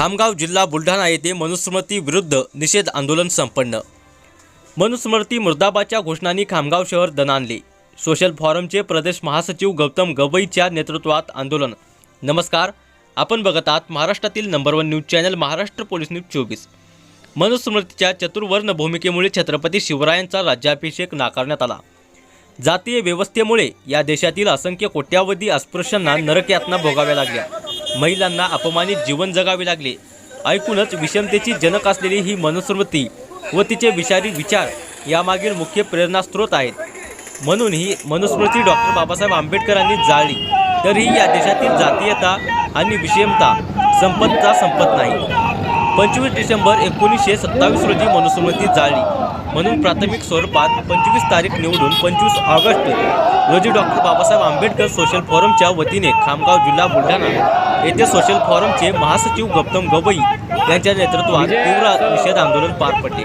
खामगाव जिल्हा बुलढाणा येथे मनुस्मृती विरुद्ध निषेध आंदोलन संपन्न. मनुस्मृती मुर्दाबादच्या घोषणांनी खामगाव शहर दणाणले. सोशल फॉरमचे प्रदेश महासचिव गौतम गवईच्या नेतृत्वात आंदोलन. नमस्कार आपण बघत आहात महाराष्ट्रातील number one news channel Maharashtra police news चोवीस. मनुस्मृतीच्या चतुर्वर्ण भूमिकेमुळे छत्रपती शिवरायांचा राज्याभिषेक नाकारण्यात आला. जातीय व्यवस्थेमुळे या देशातील असंख्य कोट्यावधी अस्पृश्यांना नरकयातना भोगाव्या लागल्या. महिलांना अपमानित जीवन जगावे लागले. ऐकूनच विषमतेची जनक असलेली ही मनुस्मृती व तिचे विषारी विचार यामागील मुख्य प्रेरणास्त्रोत आहेत. म्हणून ही मनुस्मृती डॉक्टर बाबासाहेब आंबेडकरांनी जाळली. तरीही या देशातील जातीयता आणि विषमता संपतचा संपत नाही. पंचवीस डिसेंबर एकोणीसशे सत्तावीस रोजी मनुस्मृती जाळली. म्हणून प्राथमिक स्वरूपात पंचवीस तारीख निवडून पंचवीस ऑगस्ट रोजी डॉक्टर बाबासाहेब आंबेडकर सोशल फोरमच्या वतीने खामगाव जिल्हा बुलढाणा येथे सोशल फोरमचे महासचिव गौतम गवई यांच्या नेतृत्वात तीव्र निषेध आंदोलन पार पडले.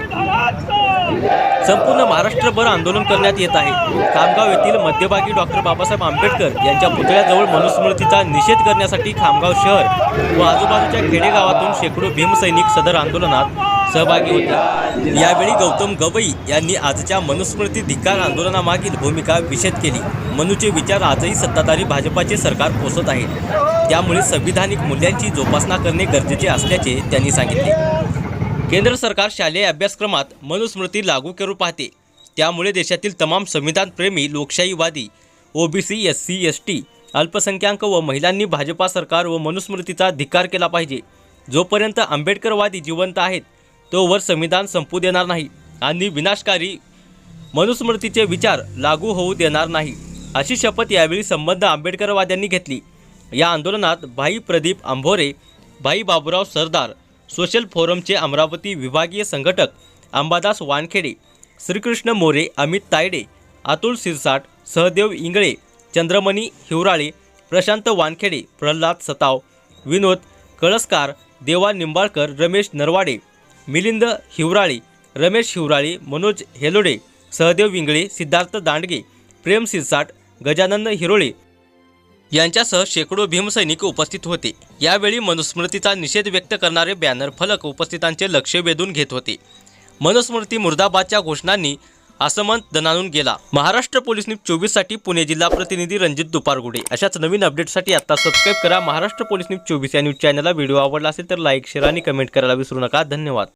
संपूर्ण महाराष्ट्रभर आंदोलन करण्यात येत आहे. खामगाव येथील मध्यभागी डॉक्टर बाबासाहेब आंबेडकर यांच्या पुतळ्याजवळ मनुस्मृतीचा निषेध करण्यासाठी खामगाव शहर व आजूबाजूच्या खेडेगावातून शेकडो भीमसैनिक सदर आंदोलनात सहभागी होते यावेळी गौतम गवई यांनी आजच्या मनुस्मृती धिक्कार आंदोलनामागील भूमिका विषद केली. मनूचे विचार आजही सत्ताधारी भाजपाचे सरकार पोसत आहे. त्यामुळे संविधानिक मूल्यांची जोपासना करणे गरजेचे असल्याचे त्यांनी सांगितले. केंद्र सरकार शालेय अभ्यासक्रमात मनुस्मृती लागू करू पाहते. त्यामुळे देशातील तमाम संविधानप्रेमी लोकशाहीवादी OBC S C S T अल्पसंख्याक व महिलांनी भाजपा सरकार व मनुस्मृतीचा धिक्कार केला पाहिजे. जोपर्यंत आंबेडकरवादी जिवंत आहेत तोवर संविधान संपू देणार नाही आणि विनाशकारी मनुस्मृतीचे विचार लागू होऊ देणार नाही अशी शपथ यावेळी संबंध आंबेडकरवाद्यांनी घेतली. या आंदोलनात भाई प्रदीप आंभोरे भाई बाबूराव सरदार सोशल फोरमचे अमरावती विभागीय संघटक अंबादास वानखेडे श्रीकृष्ण मोरे अमित तायडे अतुल सिरसाट सहदेव इंगळे चंद्रमणी हिवराळे प्रशांत वानखेडे प्रल्हाद सताव विनोद कळसकार देवा निंबाळकर रमेश नरवाडे मिलिंद हिवराळी रमेश हिवराळी मनोज हेलोडे सहदेव विंगळे सिद्धार्थ दांडगे प्रेम सिरसाट गजानंद हिरोळे यांच्यासह शेकडो भीमसैनिक उपस्थित होते. यावेळी मनुस्मृतीचा निषेध व्यक्त करणारे बॅनर फलक उपस्थितांचे लक्ष वेधून घेत होते. मनुस्मृती मुर्दाबादच्या घोषणांनी असमंत दणानून गेला. महाराष्ट्र पोलीस न्यूज चोवीससाठी पुणे जिल्हा प्रतिनिधी रणजित दुपारगुडे. अशाच नवीन अपडेटसाठी आता सबस्क्राईब करा. महाराष्ट्र पोलीस न्यूज चोवीस या न्यूज चॅनलला व्हिडिओ आवडला असेल तर लाईक शेअर आणि कमेंट करायला विसरू नका. धन्यवाद.